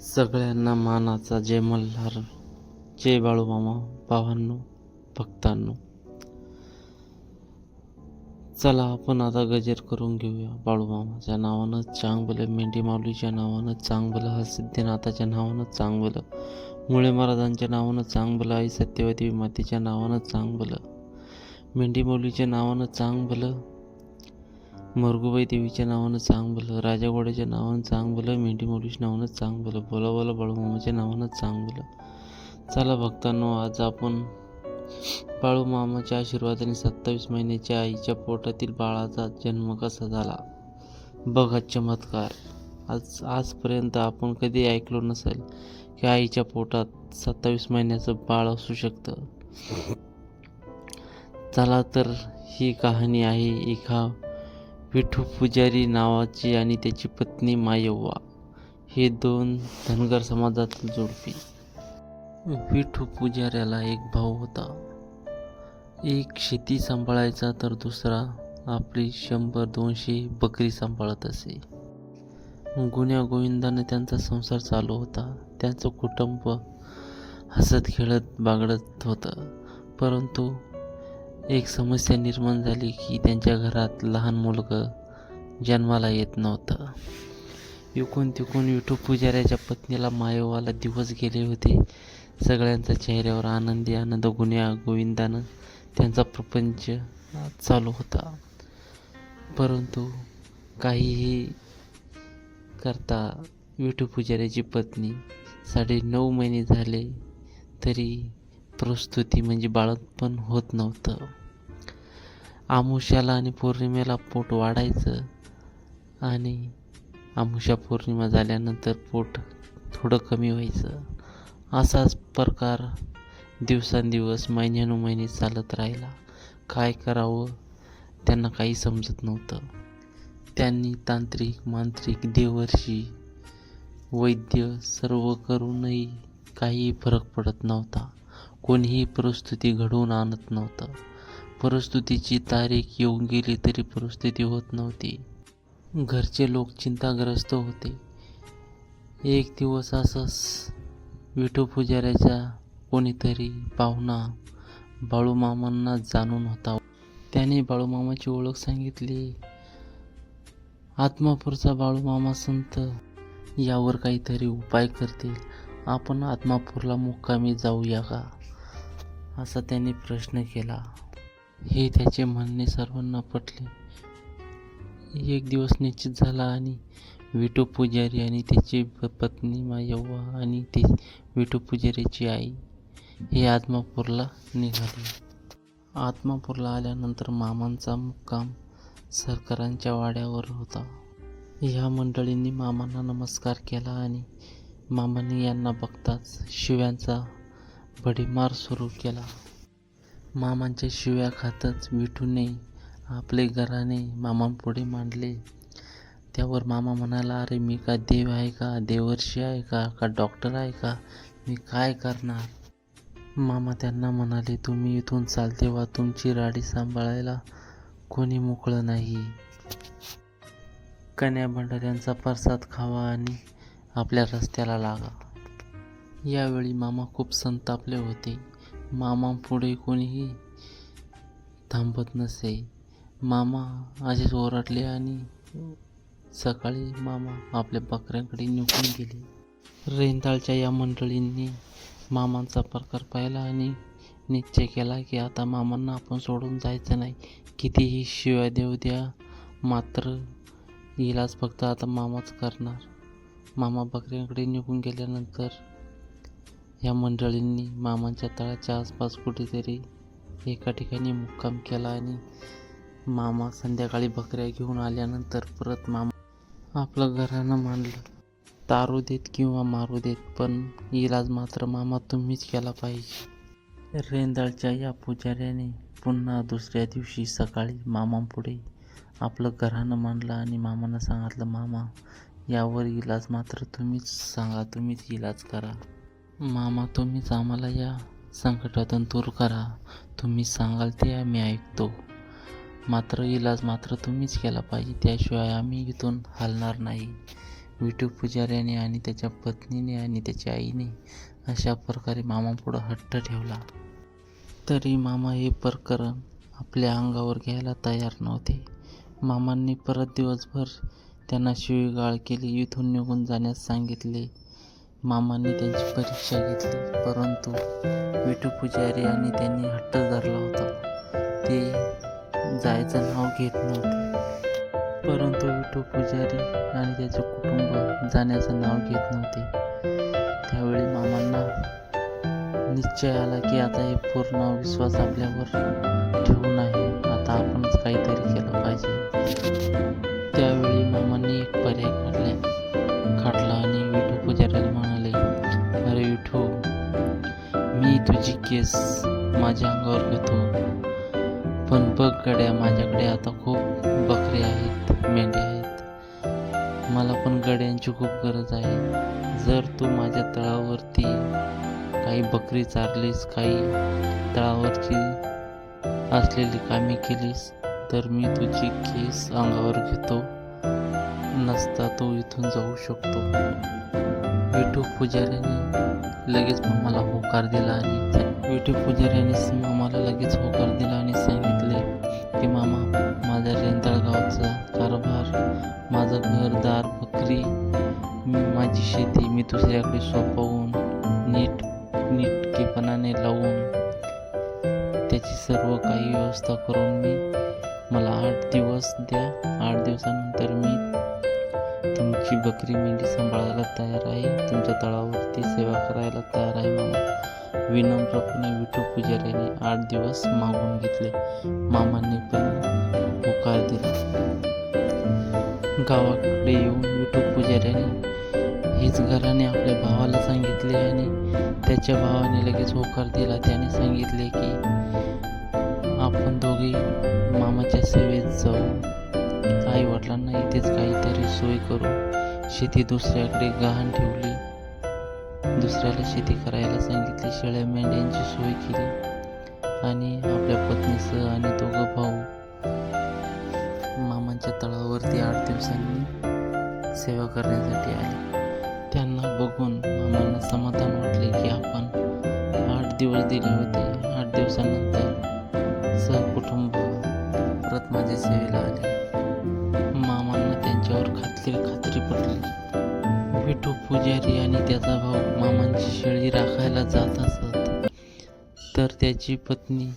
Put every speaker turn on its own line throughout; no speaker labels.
सगळ्यांना मानाचा जय मल्हार. जय बाळूमामा भावांनो भक्तांनो. चला आपण आता गजर करून घेऊया. बाळूमामाच्या नावानं चांगलं मेंढी माऊलीच्या नावानं चांगलं हरसिद्धनाथाच्या नावानं चांगलं मुळे महाराजांच्या नावानं चांगलं आई सत्यवती मातेच्या नावानं चांगलं मेंढी माऊलीच्या नावानं चांगलं मरगुबाई देवीच्या नावानं चांगलं राजा घोड्याच्या नावानं चांगलं मेंढी माऊलीच्या नावानं चांगलं बोला बोला बाळूमामाच्या नावानं चांगलं चला भक्तांनो आज आपण बाळूमामाच्या आशीर्वादाने सत्तावीस महिन्याच्या आईच्या पोटातील बाळाचा जन्म कसा झाला? बघा चमत्कार. आज आजपर्यंत आपण कधी ऐकलो नसेल की आईच्या पोटात सत्तावीस महिन्याचं बाळ असू शकतं. चला तर ही कहाणी आहे एका विठू पुजारी नावाची आणि त्याची पत्नी मायव्वा. हे दोन धनगर समाजातील जोडपी. विठू पुजाऱ्याला एक भाऊ होता. एक शेती सांभाळायचा तर दुसरा आपली शंभर दोनशे बकरी सांभाळत असे. गुण्या गोविंदाने त्यांचा संसार चालू होता. त्यांचं कुटुंब हसत खेळत बागडत होतं. परंतु एक समस्या निर्माण झाली की त्यांच्या घरात लहान मुलगं जन्माला येत नव्हतं. इकून तिकून विठू पुजाऱ्याच्या पत्नीला मायोवाला दिवस गेले होते. सगळ्यांच्या चेहऱ्यावर आनंदी आनंद गुन्ह्या गोविंदानं त्यांचा प्रपंच चालू होता. परंतु काहीही करता विठू पुजाऱ्याची पत्नी साडे नऊ महिने झाले तरी प्रस्तुती म्हणजे बाळंतपण होत नव्हतं. आमुष्याला आणि पौर्णिमेला पोट वाढायचं आणि आमुषा पौर्णिमा झाल्यानंतर पोट थोडं कमी व्हायचं. असाच प्रकार दिवसांदिवस महिन्यानुमहिने चालत राहिला. काय करावं त्यांना काही समजत नव्हतं. त्यांनी तांत्रिक मांत्रिक देवर्षी वैद्य सर्व करूनही काही फरक पडत नव्हता. कोणीही परिस्थिती घडवून आणत नव्हतं. परिस्थितीची तारीख येऊन गेली तरी परिस्थिती होत नव्हती. घरचे लोक चिंताग्रस्त होते. एक दिवस असंच विठू पुजाऱ्याच्या कोणीतरी पाहुणा बाळूमामांना जाणून होता. त्याने बाळूमामाची ओळख सांगितली. आत्मापूरचा बाळूमामा संत यावर काहीतरी उपाय करतील. आपण आत्मापूरला मुक्कामी जाऊया का? असा त्याने प्रश्न केला. हे त्याचे म्हणणे सर्वांना पटले. एक दिवस निश्चित झाला आणि विठू पुजारी आणि त्याची प- पत्नी मायव्वा आणि ते विठू पुजारीची आई हे आत्मापूरला निघाले. आत्मापूरला आल्यानंतर मामांचा मुक्काम सरकारांच्या वाड्यावर होता. ह्या मंडळींनी मामांना नमस्कार केला आणि मामांनी यांना बघताच शिव्यांचा भडीमार सुरू केला. मामांच्या शिव्या खातच विठूने आपले घराणे मामांपुढे मांडले. त्यावर मामा म्हणाला अरे मी का देव आहे का? देवर्षी आहे का? का डॉक्टर आहे का? मी काय करणार? मामा त्यांना म्हणाले तुम्ही इथून चाल तेव्हा तुमची राडी सांभाळायला कोणी मोकळं नाही. कन्या भंडाऱ्यांचा प्रसाद खावा आणि आपल्या रस्त्याला लागा. यावेळी मामा खूप संतापले होते. मामा पुढे कोणीही थांबत नसे. मामा असेच ओरडले आणि सकाळी मामा आपल्या बकऱ्यांकडे निघून गेले. रेंदाळच्या या मंडळींनी मामांचा प्रकार पाहिला आणि निश्चय केला की आता मामांना आपण सोडून जायचं नाही. कितीही शिव्या देऊ द्या मात्र इलाज फक्त आता मामाच करणार. मामा बकऱ्यांकडे निघून गेल्यानंतर या मंडळींनी मामांच्या तळाच्या आसपास कुठेतरी एका ठिकाणी मुक्काम केला आणि मामा संध्याकाळी बकऱ्या घेऊन आल्यानंतर परत मामा आपलं घरानं मांडलं तारू देत किंवा मारू देत पण इलाज मात्र मामा तुम्हीच केला पाहिजे. रेंदाळच्या या पुजाऱ्याने पुन्हा दुसऱ्या दिवशी सकाळी मामापुढे आपलं घरानं मांडलं आणि मामानं सांगितलं मामा यावर इलाज मात्र तुम्हीच सांगा तुम्हीच इलाज करा. मामा तुम्हीच आम्हाला या संकटातून दूर करा. तुम्ही सांगाल ते आम्ही ऐकतो. मात्र इलाज मात्र तुम्हीच केला पाहिजे. त्याशिवाय आम्ही इथून हलणार नाही. विठू पुजाऱ्याने आणि त्याच्या पत्नीने आणि त्याच्या आईने अशा प्रकारे मामापुढं हट्ट ठेवला. तरी मामा हे प्रकरण आपल्या अंगावर घ्यायला तयार नव्हते. मामांनी परत दिवसभर त्यांना शिवीगाळ केली. इथून निघून जाण्यास सांगितले. मामांनी त्यांची परीक्षा घेतली परंतु विठू पुजारी आणि त्यांनी हट्ट धरला होता. ते जायचं नाव घेत नव्हते. परंतु विठू पुजारी आणि त्याचे कुटुंब जाण्याचं नाव घेत नव्हते. त्यावेळी मामांना निश्चय आला की आता हे पूर्ण विश्वास आपल्यावर ठेवून आहे. आता आपणच काहीतरी केलं. मी तुझी केस माझ्या अंगावर घेतो. पण बघ गड्या माझ्याकडे आता खूप बकरे आहेत मेंढ्या आहेत. मला पण गड्यांची खूप गरज आहे. जर तू माझ्या तळावरती काही बकरी चारलीस काही तळावरची असलेली कामे केलीस तर मी तुझी केस अंगावर घेतो. नसता तो इथून जाऊ शकतो. विठू पुजाऱ्याने लगेच मामाला होकार दिला आणि विठू पुजाऱ्याने मामाला लगेच होकार दिला आणि सांगितले की मामा माझ्या रेंदळगावचा कारभार माझं घरदार बकरी मी माझी शेती मी दुसऱ्याकडे सोपवून नीट नीटकेपणाने लावून त्याची सर्व काही व्यवस्था करून मी मला आठ दिवस द्या. आठ दिवसानंतर मी तुमची बकरी मेंढी सांभाळायला तयार आहे. तुमच्या तळावरती सेवा करायला तयार आहे मामा. विनम्रपणे विठू पुजाऱ्याने आठ दिवस मागून घेतले. मामांनी पण होकार दिला. गावाकडे येऊन विठू पुजाऱ्याने हेच घराने आपल्या भावाला सांगितले आणि त्याच्या भावाने लगेच होकार दिला. त्याने सांगितले की आपण दोघे मामाच्या सेवेत जाऊ. आई वडिलांना इथेच काहीतरी सोय करू शेती दुसऱ्याकडे गहाण ठेवली. दुसऱ्याला शेती करायला सांगितली शेळ्या मेंढ्यांची सोय केली आणि आपल्या पत्नीसह आणि दोघं भाऊ मामांच्या तळावरती आठ दिवसांनी सेवा करण्यासाठी आले. त्यांना बघून मामांना समाधान वाटले की आपण आठ दिवस दिले होते. आठ दिवसानंतर सहकुटुंब परत माझ्या सेवेला आले. त्यांच्यावर खात्री पटली विठू पुजारी आणि त्याचा भाऊ मामांची शेळी राखायला जात असत. तर त्याची पत्नी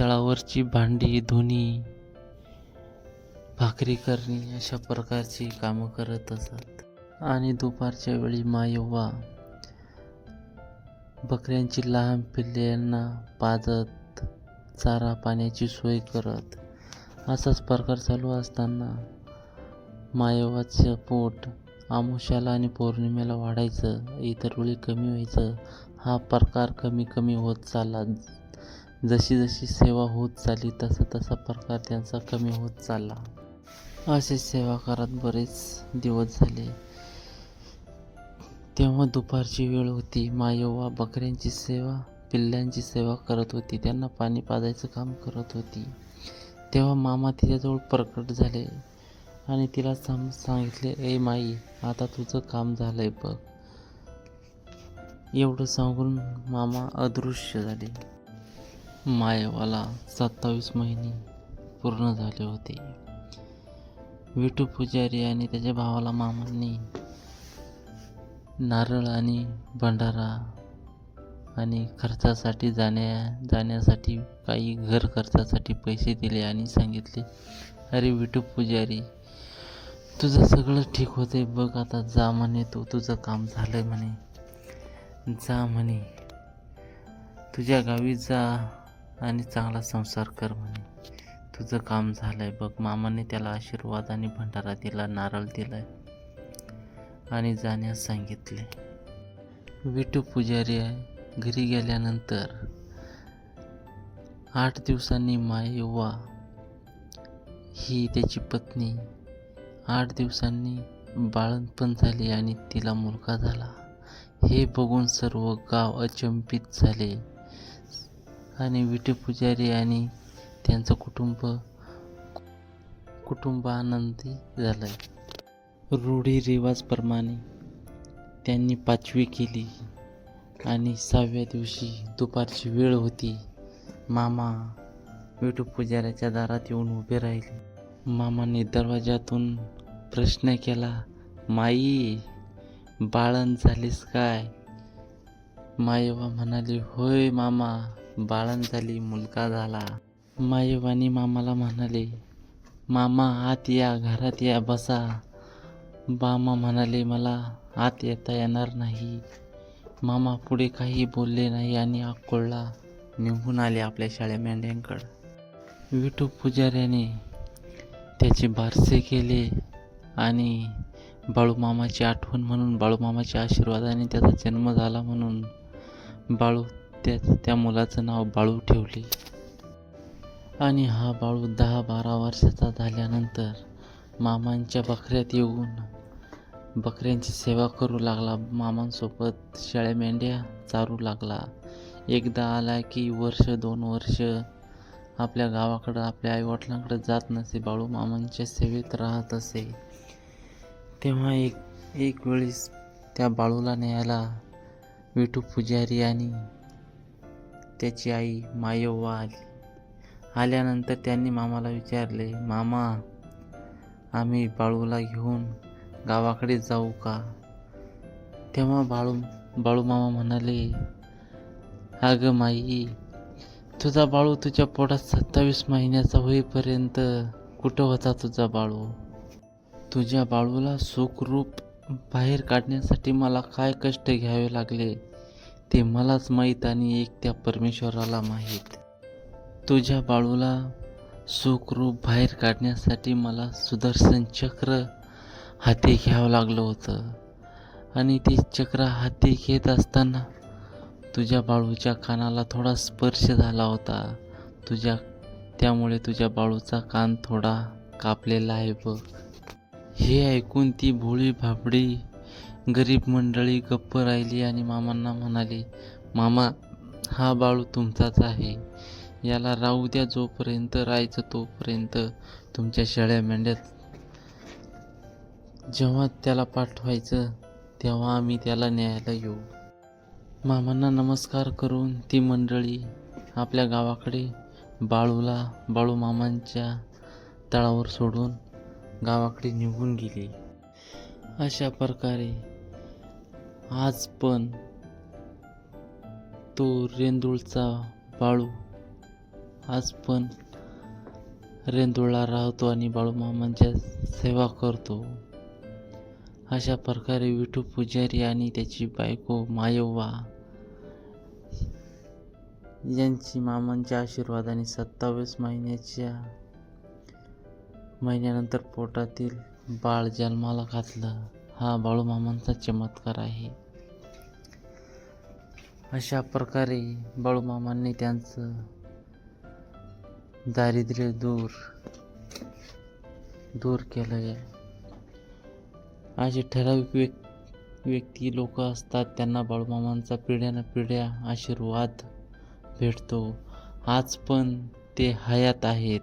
तळावरची भांडी धुणी भाकरी करणे अशा प्रकारची कामं करत असत. आणि दुपारच्या वेळी मायव्वा बकऱ्यांची लहान पिल्ल्यांना पाजत चारा पाण्याची सोय करत असाच प्रकार चालू असताना मायवाचं पोट आमुष्याला आणि पौर्णिमेला वाढायचं इतर वेळी कमी व्हायचं हा प्रकार कमी कमी होत चालला. जशी जशी सेवा होत चालली तसा तसा प्रकार त्यांचा कमी होत चालला. असे सेवा करत बरेच दिवस झाले. तेव्हा दुपारची वेळ होती. मायोवा बकऱ्यांची सेवा पिल्ल्यांची सेवा करत होती. त्यांना पाणी पाजायचं काम करत होती. तेव्हा मामा तिच्याजवळ प्रकट झाले. आणि तिला सम सांगितले ए माई आता तुझं काम झालंय बघ. एवढं सांगून मामा अदृश्य झाले. मायवाला सत्तावीस महिने पूर्ण झाले होते. विठू पुजारी आणि त्याच्या भावाला मामांनी नारळ आणि भंडारा आणि खर्चासाठी जाण्या जाण्यासाठी काही घर खर्चासाठी पैसे दिले आणि सांगितले अरे विठू पुजारी तुझं सगळं ठीक होते बघ आता जा म्हणे तू तुझं काम झालंय म्हणे. जा म्हणे. तुझ्या गावी जा आणि चांगला संसार कर म्हणे. तुझं काम झालंय बघ मामाने त्याला आशीर्वाद आणि भंडारा दिला नारळ दिलाय. आणि जाण्यास सांगितले. विठू पुजारी घरी गेल्यानंतर आठ दिवसांनी मायव्वा ही त्याची पत्नी आठ दिवसांनी बाळंतपण झाली आणि तिला मुलगा झाला. हे बघून सर्व गाव अचंबित झाले. आणि विठू पुजारी आणि त्यांचं कुटुंब कुटुंब आनंदी झालं रूढीरिवाजप्रमाणे त्यांनी पाचवी केली आणि सहाव्या दिवशी दुपारची वेळ होती. मामा विठू पुजाऱ्याच्या दारात येऊन उभे राहिले. मामाने दरवाजातून प्रश्न केला माई बाळण झालीस काय? मायवा म्हणाली होय मामा बाळण झाली मुलगा झाला. मायवानी मामाला म्हणाले मामा आत या घरात या बसा. मामा म्हणाले मला आत येता येणार नाही. मामा पुढे काही बोलले नाही आणि आकोळला निघून आले आपल्या शाळे मेंढ्यांकडं विठू पुजाऱ्याने त्याची बारसे केले आणि बाळूमामाची आठवण म्हणून बाळूमामाच्या आशीर्वादाने त्याचा जन्म झाला म्हणून बाळू त्या त्या मुलाचं नाव बाळू ठेवले. आणि हा बाळू दहा बारा वर्षाचा झाल्यानंतर मामांच्या बकऱ्यात येऊन बकऱ्यांची सेवा करू लागला. मामांसोबत शेळ्या मेंढ्या चारू लागला. एकदा आला की वर्ष दोन वर्ष आपल्या गावाकडं आपल्या आईवडिलांकडं जात नसे बाळू मामांच्या सेवेत राहत असे. तेव्हा एक एक वेळेस त्या बाळूला न्यायला विठू पुजारी आणि त्याची आई मायव्वा आली. आल्यानंतर त्यांनी मामाला विचारले मामा आम्ही बाळूला घेऊन गावाकडे जाऊ का? तेव्हा बाळू बाळू मामा म्हणाले अगं माई तुझा बाळू तुझ्या पोटात सत्तावीस महिन्याचा होईपर्यंत कुठं होता तुझा बाळू? तुझ्या बाळूला सुखरूप बाहेर काढण्यासाठी मला काय कष्ट घ्यावे लागले ते मलाच माहीत आणि एक त्या परमेश्वराला माहीत. तुझ्या बाळूला सुखरूप बाहेर काढण्यासाठी मला सुदर्शन चक्र हाती घ्यावं लागलं होतं. आणि ते चक्र हाती घेत असताना तुझ्या बाळूच्या कानाला थोडा स्पर्श झाला होता. तुझ्या त्यामुळे तुझ्या बाळूचा कान थोडा कापलेला आहे बघ. हे ऐकून ती भोळी भाबडी गरीब मंडळी गप्प राहिली आणि मामांना म्हणाली मामा हा बाळू तुमचाच आहे. याला राहू द्या जोपर्यंत राहायचं तोपर्यंत. तुमच्या शेळ्या मेंढ्यात जेव्हा त्याला पाठवायचं तेव्हा आम्ही त्याला न्यायला येऊ. मामांना नमस्कार करून ती मंडळी आपल्या गावाकडे बाळूला बाळू मामांच्या तळावर सोडून गावाकडे निघून गेली. अशा प्रकारे आज पण तो रेंदूळचा बाळू आज पण रेंदुळला राहतो आणि बाळूमामांच्या सेवा करतो. अशा प्रकारे विठू पुजारी आणि त्याची बायको मायव्वा यांची मामांच्या आशीर्वादाने सत्तावीस महिन्याच्या महिन्यानंतर पोटातील बाळ जन्माला घातलं. हा बाळूमामांचा चमत्कार आहे. अशा प्रकारे बाळूमामांनी त्यांचं दारिद्र्य दूर दूर केलं आहे असे ठराविक व्यक् व्यक्ती लोक असतात त्यांना बाळूमामांचा पिढ्यानं पिढ्या आशीर्वाद भेटतो. आज पण ते हयात आहेत.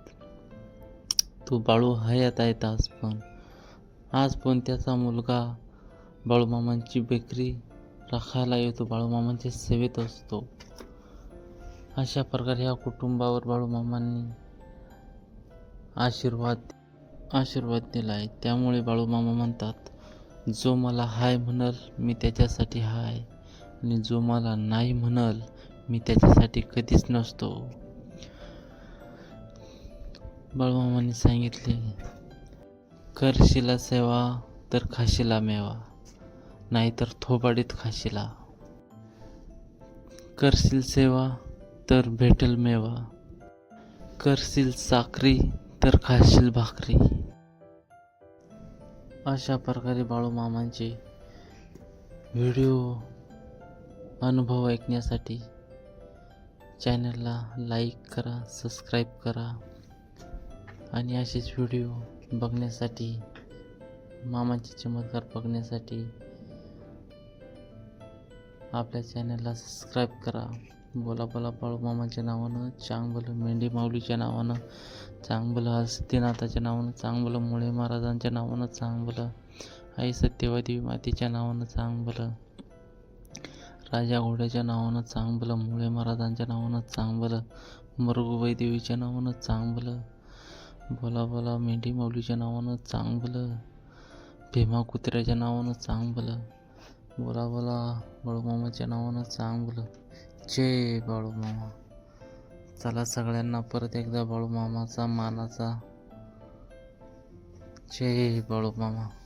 तो बाळू हयात आहेत आज पण. आज पण त्याचा मुलगा बाळूमामांची बेकरी राखायला येतो बाळूमामांच्या सेवेत असतो. अशा प्रकारे ह्या कुटुंबावर बाळूमामांनी आशीर्वाद आशीर्वाद दिला आहे. त्यामुळे बाळूमामा म्हणतात जो मला हाय म्हणल मी त्याच्यासाठी हाय. आणि जो मला नाही म्हणल मी त्याच्यासाठी कधीच नसतो. बाळूमामांनी सांगितले करशिला सेवा तर खाशीला मेवा नाहीतर थोबाडीत खाशीला. करशील सेवा तर भेटेल मेवा करशील साखरी तर खाशील भाकरी. अशा प्रकारे बाळूमामांचे व्हिडिओ अनुभव ऐकण्यासाठी चॅनलला लाईक करा सबस्क्राईब करा आणि असेच व्हिडिओ बघण्यासाठी मामाचे चमत्कार बघण्यासाठी आपल्या चॅनलला सबस्क्राईब करा. बोला बोला बाळू मामाच्या नावानं चांगलं मेंढी माऊलीच्या नावानं चांगलं हस्तिनाथाच्या नावानं चांगलं मुळे महाराजांच्या नावानं चांगलं आई सत्यवादी मातेच्या नावानं चांगबलं राजा घोड्याच्या नावानं चांगलं मुळे महाराजांच्या नावानं चांगलं मरगुबाई देवीच्या नावानं चांगलं बोला बोला मेंढी माऊलीच्या नावानं चांगलं भीमा कुत्र्याच्या नावानं चांगलं बोला बोला बाळूमामाच्या नावानं चांगलं. जय बाळूमामा. चला सगळ्यांना परत एकदा बाळूमामाचा मानाचा. जय बाळूमामा.